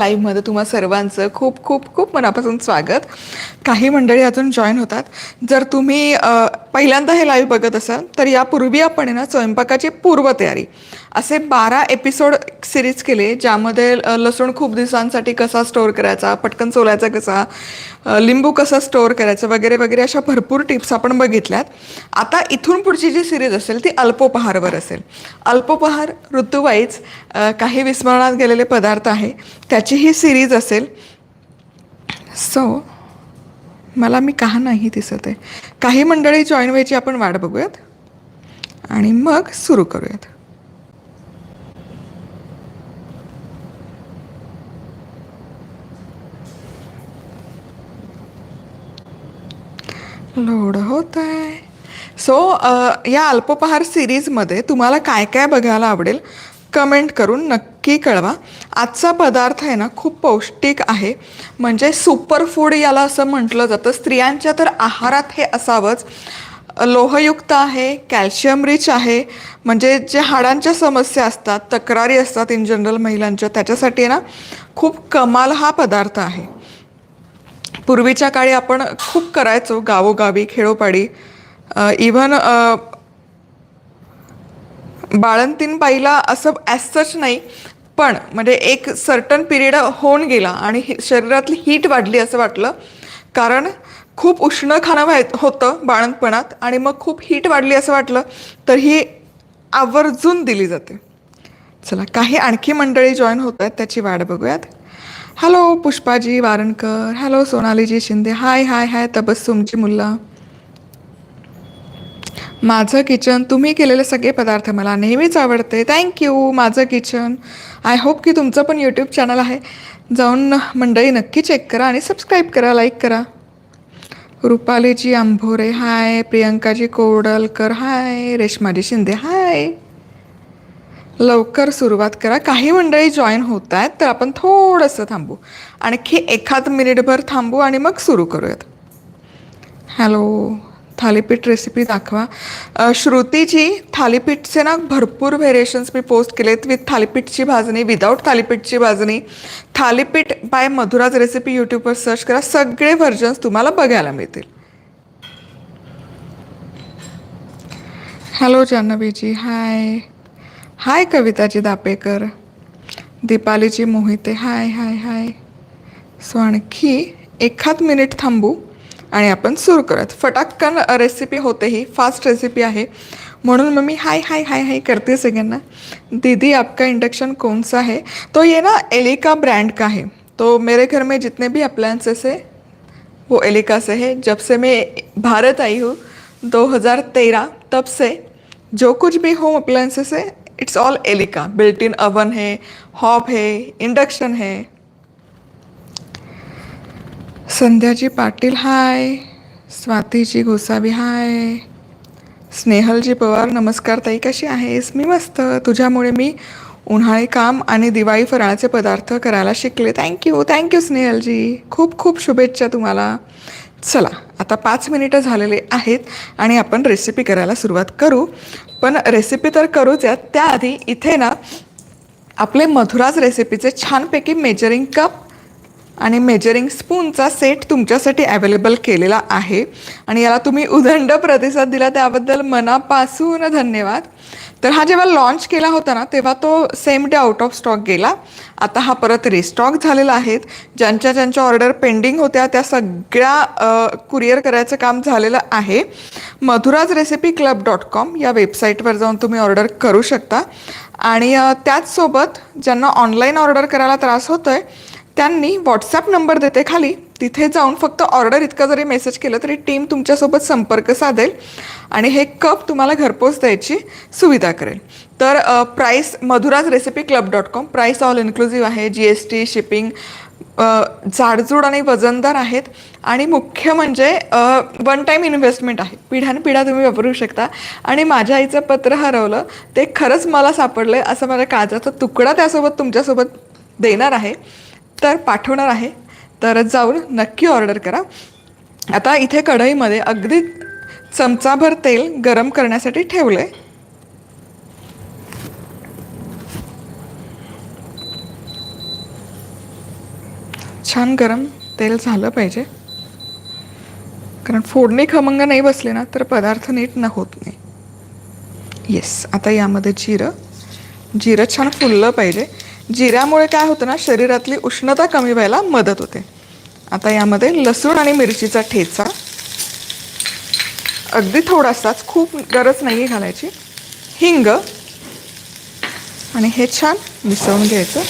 लाईव्हमध्ये तुम्हा सर्वांचं खूप खूप खूप मनापासून स्वागत. काही मंडळी अजून जॉईन होतात. जर तुम्ही पहिल्यांदा हे लाईव्ह बघत असाल तर यापूर्वी आपण आहे ना स्वयंपाकाची पूर्वतयारी. असे बारा एपिसोड सिरीज केले ज्यामध्ये लसूण खूप दिवसांसाठी कसा स्टोअर करायचा पटकन सोलायचा कसा लिंबू कसं स्टोअर करायचं वगैरे वगैरे अशा भरपूर टिप्स आपण बघितल्यात. आता इथून पुढची जी सिरीज असेल ती अल्पोपहारवर असेल. अल्पोपहार ऋतुवाईज काही विस्मरणात गेलेले पदार्थ आहे. त्याची ही सिरीज असेल. सो मला मी का नाही दिसत आहे. काही मंडळी जॉईन व्हायची आपण वाट बघूयात. आणि मग सुरू करूयात. लोड होत आहे सो या अल्पोपहार सिरीजमध्ये तुम्हाला काय काय बघायला आवडेल कमेंट करून नक्की कळवा. आजचा पदार्थ आहे ना खूप पौष्टिक आहे. म्हणजे सुपर फूड याला असं म्हटलं जातं. स्त्रियांच्या तर आहारात हे असावंच. लोहयुक्त आहे कॅल्शियम रिच आहे. म्हणजे जे हाडांच्या समस्या असतात तक्रारी असतात इन जनरल महिलांच्या त्याच्यासाठी आहे ना खूप कमाल हा पदार्थ आहे. पूर्वीच्या काळी आपण खूप करायचो गावोगावी खेडोपाडी. इव्हन बाळंतीन बाईला असं ॲज सच नाही पण म्हणजे एक सर्टन पिरियड होऊन गेला आणि शरीरातली हीट वाढली असं वाटलं. कारण खूप उष्ण खाणं व्हाय होतं बाळंतपणात आणि मग खूप हीट वाढली असं वाटलं तर ही आवर्जून दिली जाते. चला काही आणखी मंडळी जॉईन होत आहेत त्याची वाट बघूयात. Hello Pushpaji Warankar hello Sonaliji Shinde hi hi hi तबस्सुमची Mulla माझं किचन तुम्ही केलेले सगळे पदार्थ मला नेहमीच आवडते. थँक्यू माझं किचन आय होप की तुमचं पण यूट्यूब चॅनल आहे. जाऊन मंडळी नक्की चेक करा आणि सबस्क्राईब करा लाईक करा. रुपालीजी आंभोरे हाय प्रियंकाजी कोडलकर हाय रेश्माजी शिंदे हाय लवकर सुरुवात करा. काही मंडळी जॉईन होत आहेत तर आपण थोडंसं थांबू. आणखी एखाद मिनिटभर थांबू आणि मग सुरू करूयात. हॅलो थालीपीठ रेसिपी दाखवा. श्रुतीजी थालीपीठचे ना भरपूर व्हेरिएशन्स मी पोस्ट केलेत विथ थालीपीठची भाजणी विदाऊट थालीपीठची भाजणी. थालीपीठ बाय मधुराज रेसिपी यूट्यूबवर सर्च करा. सगळे व्हर्जन्स तुम्हाला बघायला मिळतील. Hello Janhaviji. Hi hi Kavitaji Dapekar. दीपालीची Mohite hi hi hi. So आणखी एखाद मिनिट थांबू आणि आपण सुरू करत फटाकन रेसिपी होते ही फास्ट रेसिपी आहे. म्हणून मग मी हाय हाय हाय हाय करते सगळ्यांना. दीदी आपका इंडक्शन कौन सा है तो ये ना एलिका ब्रांड का है तो मेरे घर में जितने भी अप्लायंसेस है वो एलिका से है. जब से मैं भारत आई हूँ 2013 तब से जो कुछ भी होम अप्लायंसेस है it's all Elica. Built in oven है हॉब है इंडक्शन है. संध्याजी पाटील हाय स्वातीजी गोसावी हाय स्नेहलजी पवार नमस्कार ताई कशी आहेस? मी मस्त. तुझ्यामुळे मी उन्हाळी काम आणि दिवाळी फराळाचे पदार्थ करायला शिकले. Thank you thank you Snehalji. खूप खूप शुभेच्छा तुम्हाला. चला आता पाच मिनिटं झालेले आहेत आणि आपण रेसिपी करायला सुरुवात करू. पण रेसिपी तर करूच यात. त्याआधी इथे ना आपले मधुराज रेसिपीचे छानपैकी मेजरिंग कप आणि मेजरिंग स्पूनचा सेट तुमच्यासाठी अवेलेबल केलेला आहे. आणि याला तुम्ही उदंड प्रतिसाद दिला त्याबद्दल मनापासून धन्यवाद. तर हा जेव्हा लॉन्च केला होता ना तेव्हा तो same day out of stock गेला. आता हा परत रिस्टॉक झालेला आहे. ज्यांच्या ज्यांच्या ऑर्डर पेंडिंग होत्या त्या सगळ्या कुरिअर करायचं काम झालेलं आहे. Madhura's recipe club dot com या वेबसाईटवर जाऊन तुम्ही ऑर्डर करू शकता. आणि त्याचसोबत ज्यांना ऑनलाईन ऑर्डर करायला त्रास होतोय त्यांनी व्हॉट्सॲप नंबर देते खाली. तिथे जाऊन फक्त ऑर्डर इतका जरी मेसेज केलं तरी टीम तुमच्यासोबत संपर्क साधेल आणि हे कप तुम्हाला घरपोच द्यायची सुविधा करेल. तर price Madhura's recipe club dot com price all inclusive आहे जी एस टी शिपिंग जाडजूड आणि वजनदार आहेत. आणि मुख्य म्हणजे वन टाईम इन्व्हेस्टमेंट आहे. पिढ्यानपिढ्या तुम्ही वापरू शकता. आणि माझ्या आईचं पत्र हरवलं ते खरंच मला सापडलं आहे असं माझ्या काळजाचा तुकडा त्यासोबत तुमच्यासोबत देणार आहे. तर पाठवणार आहे. तर जाऊन नक्की ऑर्डर करा. आता इथे कढईमध्ये अगदी चमचाभर तेल गरम करण्यासाठी ठेवलं आहे छान गरम तेल झालं पाहिजे. कारण फोडणी खमंग नाही बसले ना तर पदार्थ नीट न होत नाही. येस आता यामध्ये जिरं. जिरं छान फुललं पाहिजे. जिऱ्यामुळे काय होतं ना शरीरातली उष्णता कमी व्हायला मदत होते. आता यामध्ये लसूण आणि मिरचीचा ठेचा. अगदी थोडासाच खूप गरज नाही घालायची. हिंग. आणि हे छान मिसळून घ्यायचं.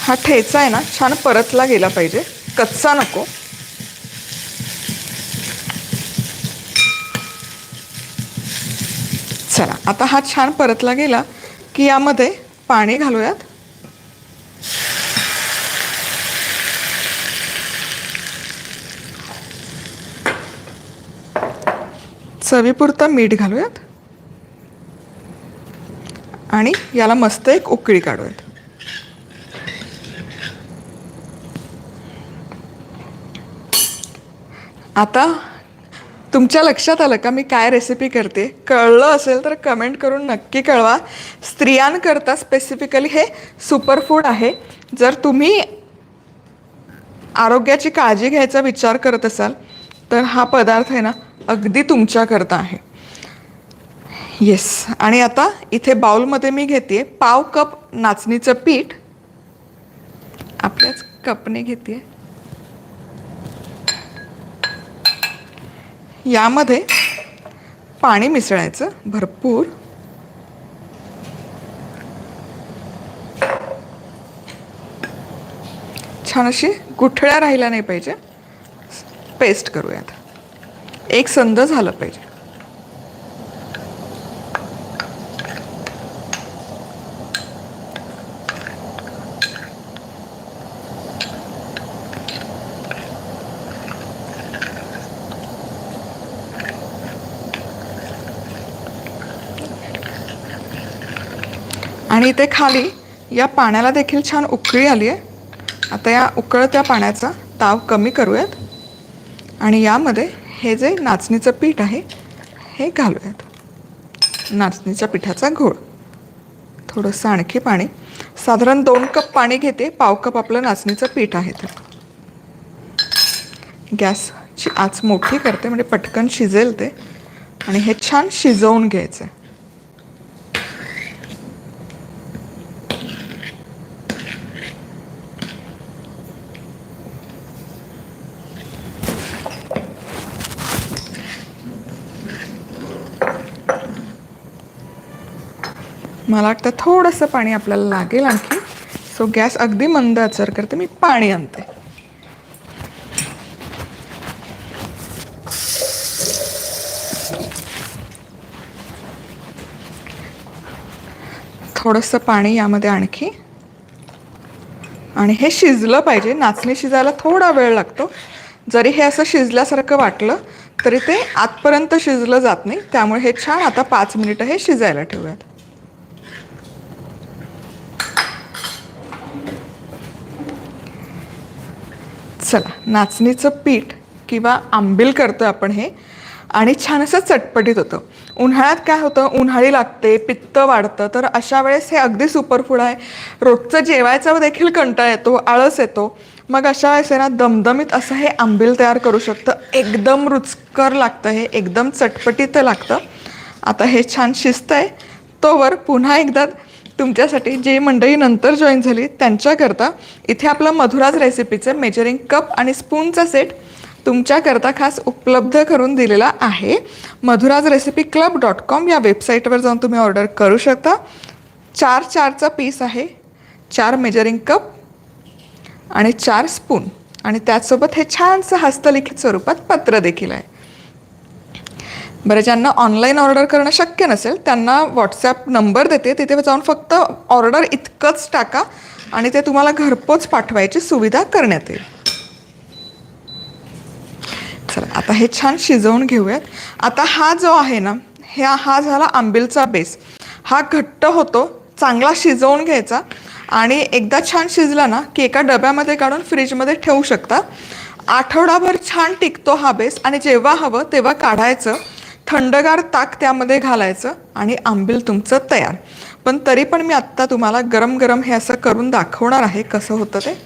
हा ठेचा आहे ना छान परतला गेला पाहिजे. कच्चा नको. चला आता हा छान परतला गेला की यामध्ये पाणी घालूयात. चवीपुरतं मीठ घालूयात. आणि याला मस्त एक उकळी काढूयात. आता तुमच्या लक्षात आलं का मी काय रेसिपी करते? कळलं असेल तर कमेंट करून नक्की कळवा. स्त्रियांकरता स्पेसिफिकली हे सुपरफूड आहे. जर तुम्ही आरोग्याची काळजी घ्यायचा विचार करत असाल तर हा पदार्थ आहे ना अगदी तुमच्याकरता आहे. येस आणि आता इथे बाउलमध्ये मी घेते पाव कप नाचणीचं पीठ. आपल्याच कपने घेते यामध्ये पाणी मिसळायचं भरपूर. छान अशी गुठळ्या राहिल्या नाही पाहिजे. पेस्ट करूयात. एक संद झालं पाहिजे. आणि इथे खाली या पाण्याला देखील छान उकळी आली आहे. आता या उकळत्या पाण्याचा ताव कमी करूयात. आणि यामध्ये हे जे नाचणीचं पीठ आहे हे घालूयात. नाचणीच्या पिठाचा घोळ. थोडंसं आणखी पाणी. साधारण दोन कप पाणी घेते पाव कप आपलं नाचणीचं पीठ आहे तर गॅसची आच मोठी करते म्हणजे पटकन शिजेल ते. आणि हे छान शिजवून घ्यायचं आहे मला वाटतं थोडंसं पाणी आपल्याला लागेल आणखी. सो गॅस अगदी मंद आचार करते. मी पाणी आणते. थोडंसं पाणी यामध्ये आणखी. आणि हे शिजलं पाहिजे. नाचणी शिजायला थोडा वेळ लागतो. जरी हे असं शिजल्यासारखं वाटलं तरी ते आतपर्यंत शिजलं जात नाही. त्यामुळे हे छान आता पाच मिनिटं हे शिजायला ठेवूयात. चला नाचणीचं पीठ किंवा आंबील करतो आपण हे आणि छान असं चटपटीत होतं. उन्हाळ्यात काय होतं उन्हाळी लागते पित्त वाढतं तर अशा वेळेस हे अगदी सुपरफूड आहे. रोजचं जेवायचा देखील कंटाळा येतो आळस येतो. मग अशा वेळेस आहे ना दमदमीत असं हे आंबील तयार करू शकतं. एकदम रुचकर लागतं हे एकदम चटपटीत लागतं. आता हे छान शिजतं आहे तोवर पुन्हा एकदा तुमच्यासाठी जे मंडळी नंतर जॉईन झाली त्यांच्याकरता इथे आपलं मधुराज रेसिपीचं मेजरिंग कप आणि स्पूनचा सेट तुमच्याकरता खास उपलब्ध करून दिलेला आहे. Madhura's recipe club dot com या वेबसाईटवर जाऊन तुम्ही ऑर्डर करू शकता. चार चारचा पीस आहे चार मेजरिंग कप आणि चार स्पून आणि त्याचसोबत हे छानसं हस्तलिखित स्वरूपात पत्र देखील आहे. बरं ज्यांना ऑनलाईन ऑर्डर करणं शक्य नसेल त्यांना व्हॉट्सॲप नंबर देते. तिथे जाऊन फक्त ऑर्डर इतकंच टाका आणि ते तुम्हाला घरपोच पाठवायची सुविधा करण्यात येईल. चला आता हे छान शिजवून घेऊयात. आता हा जो आहे ना ह्या हा झाला आंबीलचा बेस हा घट्ट होतो चांगला शिजवून घ्यायचा आणि एकदा छान शिजला ना की एका डब्यामध्ये काढून फ्रीजमध्ये ठेवू शकता. आठवडाभर छान टिकतो हा बेस आणि जेव्हा हवं तेव्हा काढायचं. थंडगार ताक त्यामध्ये घालायचं आणि आंबील तुमचं तयार. पण तरी पण मी आत्ता तुम्हाला गरम गरम हे असं करून दाखवणार आहे कसं होतं ते.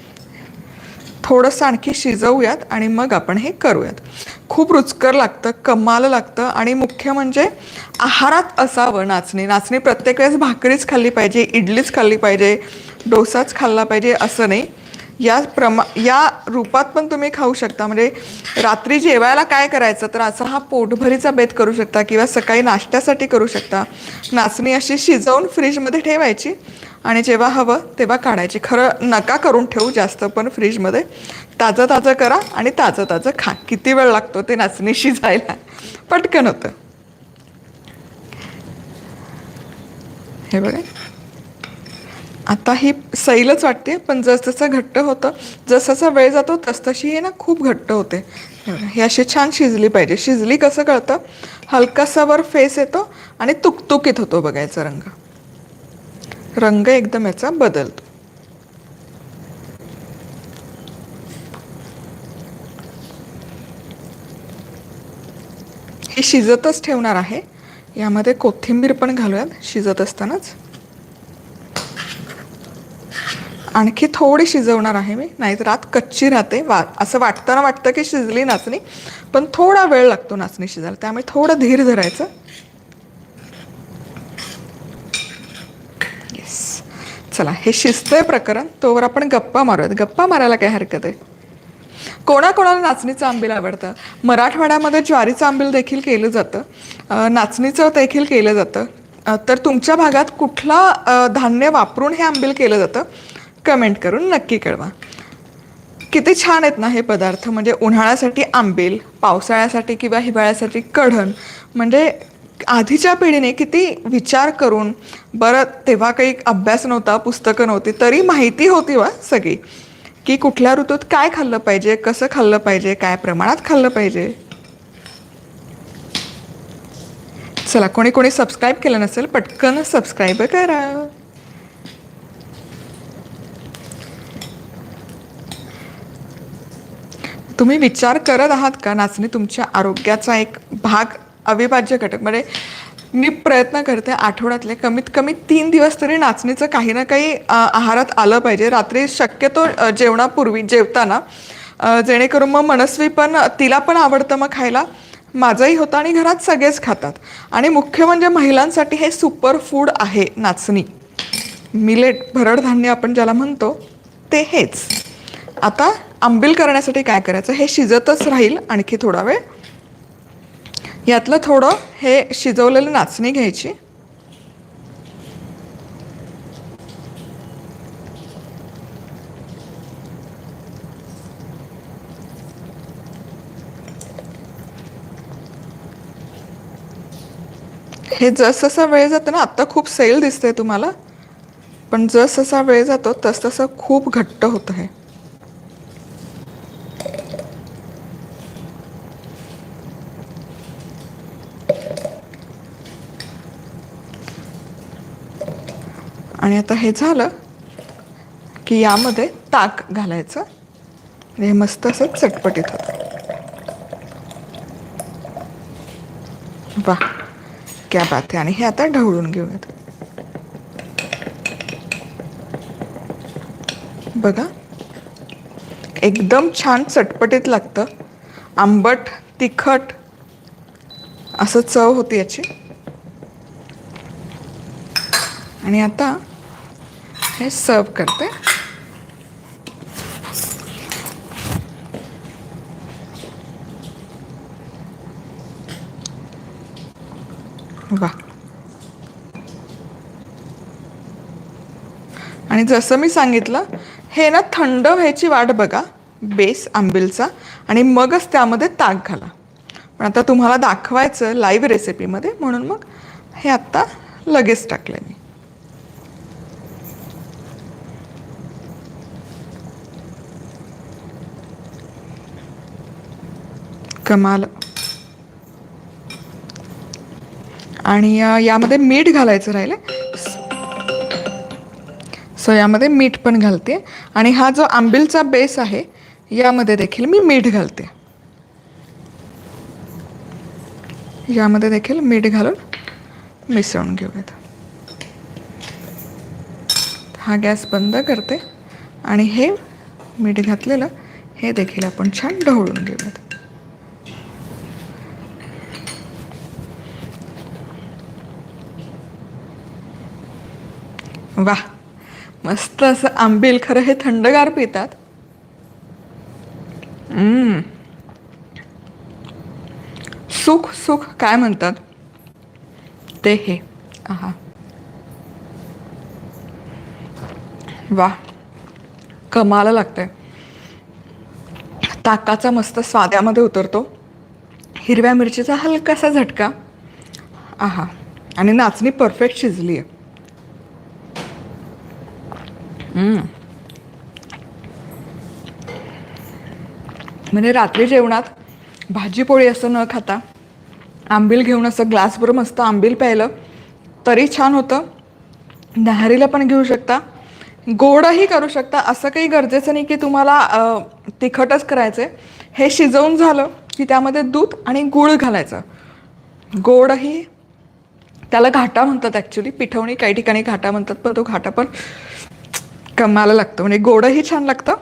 थोडंसं आणखी शिजवूयात आणि मग आपण हे करूयात. खूप रुचकर लागतं कमाल लागतं आणि मुख्य म्हणजे आहारात असावं नाचणी. नाचणी प्रत्येक वेळेस भाकरीच खाल्ली पाहिजे इडलीच खाल्ली पाहिजे डोसाच खाल्ला पाहिजे असं नाही. या प्रमा या रूपात पण तुम्ही खाऊ शकता. म्हणजे रात्री जेवायला काय करायचं? तर असा हा पोटभरीचा बेत करू शकता किंवा सकाळी नाश्त्यासाठी करू शकता. नाचणी अशी शिजवून फ्रीजमध्ये ठेवायची आणि जेव्हा हवं तेव्हा काढायची. खरं नका करून ठेवू जास्त पण फ्रीजमध्ये ताजं ताजं करा आणि ताजं ताजं खा. किती वेळ लागतो ते नाचणी शिजायला? पटकन होतं. हे बघा. आता ही सैलच वाटते पण जसजसं घट्ट होतं जसजसा वेळ जातो तसतशी हे ना खूप घट्ट होते. हे ही अशी छान शिजली पाहिजे. शिजली कसं कळतं? हलकासा वर फेस येतो आणि तुकतुकीत होतो बघायचा रंग. रंग एकदम याचा बदलतो. हे शिजतच ठेवणार आहे. यामध्ये कोथिंबीर पण घालूयात. शिजत असतानाच. आणखी थोडी शिजवणार आहे मी नाहीतर आत कच्ची राहते. वा असं वाटताना वाटतं की शिजली नाचणी पण थोडा वेळ लागतो नाचणी शिजायला. त्यामुळे थोडं धीर धरायचं. येस चला हे शिजतंय प्रकरण तोवर आपण गप्पा मारूयात. गप्पा मारायला काय हरकत आहे? कोणाकोणाला नाचणीचं आंबील आवडतं? मराठवाड्यामध्ये ज्वारीचं आंबील देखील केलं जातं. नाचणीचं देखील केलं जातं. तर तुमच्या भागात कुठला धान्य वापरून हे आंबील केलं जातं? कमेंट करून नक्की कळवा. किती छान आहेत ना हे पदार्थ. म्हणजे उन्हाळ्यासाठी आंबेल पावसाळ्यासाठी किंवा हिवाळ्यासाठी कढण. म्हणजे आधीच्या पिढीने किती विचार करून बरं तेव्हा काही अभ्यास नव्हता पुस्तकं नव्हती तरी माहिती होती वा सगळी. की कुठल्या ऋतूत काय खाल्लं पाहिजे कसं खाल्लं पाहिजे काय प्रमाणात खाल्लं पाहिजे. चला कोणी कोणी सबस्क्राईब केलं नसेल पटकन सबस्क्राईब करा. तुम्ही विचार करत आहात का नाचणी तुमच्या आरोग्याचा एक भाग अविभाज्य घटक? म्हणजे मी प्रयत्न करते आठवड्यातले कमीत कमी तीन दिवस तरी नाचणीचं काही ना काही आहारात आलं पाहिजे. रात्री शक्यतो जेवणापूर्वी जेवताना जेणेकरून मग मनस्वी पण तिला पण आवडतं मग खायला. माझंही होतं आणि घरात सगळेच खातात. आणि मुख्य म्हणजे महिलांसाठी हे सुपर फूड आहे नाचणी. मिलेट भरडधान्य आपण ज्याला म्हणतो ते हेच. आता आंबील करण्यासाठी काय करायचं? हे शिजतच राहील आणखी थोडा वेळ. यातलं थोडं हे शिजवलेलं नाचणी घ्यायची. हे जसजसा वेळ जातो ना आत्ता खूप सैल दिसतंय तुम्हाला पण जसजसा वेळ जातो तसतसं खूप घट्ट होतं हे आणि आता हे झालं की यामध्ये ताक घालायचं. हे मस्त असं चटपटीत होतं. वा क्या बात आहे. आणि हे आता ढवळून घेऊयात. बघा एकदम छान चटपटीत लागतं. आंबट तिखट असं चव होती याची. आणि आता हे सर्व करते. वा आणि जसं मी सांगितलं हे ना थंड व्हायची वाट बघा बेस आंबीलचा आणि मगच त्यामध्ये ताक घाला. पण आता तुम्हाला दाखवायचं लाईव्ह रेसिपीमध्ये म्हणून मग हे आत्ता लगेच टाकलं मी. कमाल. आणि यामध्ये मीठ घालायचं राहिलं सो यामध्ये मीठ पण घालते. आणि हा जो आंबीलचा बेस आहे यामध्ये देखील मी मीठ घालते. यामध्ये देखील मीठ घालून मिसळून घेऊयात. हा गॅस बंद करते. आणि हे मीठ घातलेलं हे देखील आपण छान ढवळून घेऊयात. वा मस्त असं आंबील खरं हे थंडगार पितात. हम्म. सुख सुख काय म्हणतात? ते हे. आहा. वा कमाला लागतंय. ताकाचा मस्त स्वाद्यामध्ये उतरतो. हिरव्या मिरचीचा हलकासा झटका. आहा. आणि नाचणी परफेक्ट शिजली आहे म्हणजे रात्री जेवणात भाजी पोळी असं न खाता आंबील घेऊन असं ग्लासभर मस्त आंबील प्यायलं तरी छान होतं. नहारीला पण घेऊ शकता. गोडही करू शकता. असं काही गरजेचं नाही की तुम्हाला तिखटच करायचं आहे हे शिजवून झालं की त्यामध्ये दूध आणि गूळ घालायचं. गोडही त्याला घाटा म्हणतात ॲक्च्युली पिठवणी काही ठिकाणी घाटा म्हणतात पण तो घाटा पण कमाला लागतं. म्हणजे गोडही छान लागतं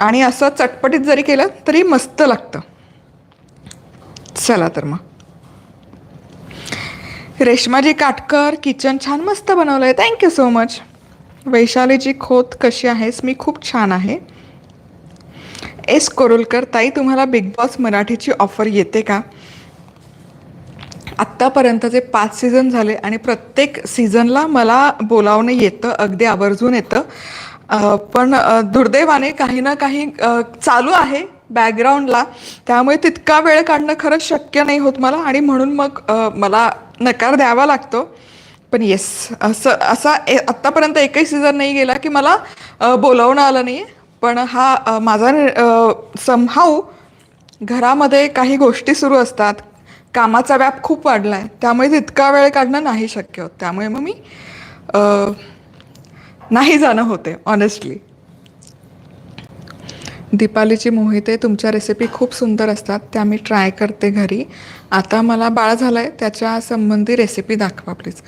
आणि असं चटपटीत जरी केलं तरी मस्त लागतं. चला तर मग. रेश्माजी काटकर किचन छान मस्त बनवलं आहे थँक्यू सो मच वैशालीची खोत कशी आहेस? मी खूप छान आहे. एस कोरुलकर ताई तुम्हाला बिग बॉस मराठीची ऑफर येते का? आत्तापर्यंतचे पाच सीझन झाले आणि प्रत्येक सीझनला मला बोलावणं येतं अगदी आवर्जून येतं. पण दुर्दैवाने काही ना काही चालू आहे बॅकग्राऊंडला त्यामुळे तितका वेळ काढणं खरंच शक्य नाही होत मला आणि म्हणून मग मला नकार द्यावा लागतो. पण येस असं असा ए आत्तापर्यंत एकही सीझन नाही गेला की मला बोलावणं आलं नाही पण हा माझा समहाऊ घरामध्ये काही गोष्टी सुरू असतात. कामाचा व्याप खूप वाढला आहे त्यामुळे तितका वेळ काढणं नाही शक्य होत. त्यामुळे मग मी नाही जाणं होते ऑनेस्टली दीपालीची मोहिते तुमच्या रेसिपी खूप सुंदर असतात त्या मी ट्राय करते घरी. आता मला बाळ झालं आहे त्याच्या संबंधी रेसिपी दाखवा प्लीज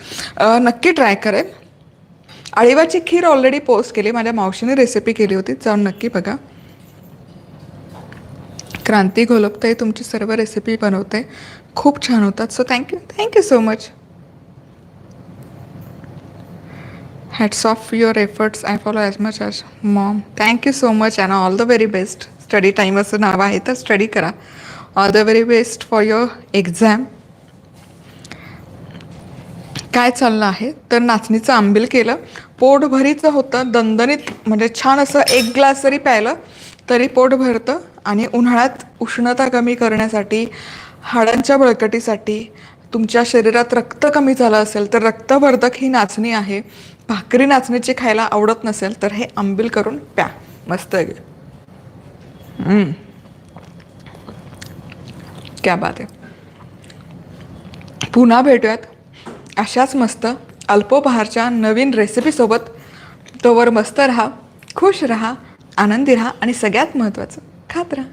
नक्की ट्राय करेल अळीवाची खीर ऑलरेडी पोस्ट केली माझ्या मावशीने रेसिपी केली होती जाऊन नक्की बघा. क्रांती घोलपताई तुमची सर्व रेसिपी बनवते. खूप छान होतात. So thank you thank you so much hats off your efforts I follow as much as mom thank you so much and all the very best study time असं नाव आहे तर स्टडी करा. All the very best for your exam काय चाललं आहे? तर नाचणीचं आंबील केलं. पोटभरीचं होतं दणदणीत म्हणजे छान असं एक ग्लास जरी प्यायलं तरी पोट भरतं. आणि उन्हाळ्यात उष्णता कमी करण्यासाठी हाडांच्या बळकटीसाठी तुमच्या शरीरात रक्त कमी झालं असेल तर रक्तवर्धक ही नाचणी आहे. भाकरी नाचणीची खायला आवडत नसेल तर हे आंबील करून प्या. मस्त आहे. क्या बात आहे. पुन्हा भेटूयात. अशाच मस्त अल्पोपहारच्या नवीन रेसिपीसोबत तोवर मस्त राहा खुश राहा आनंदी राहा आणि सगळ्यात महत्त्वाचं खात राहा.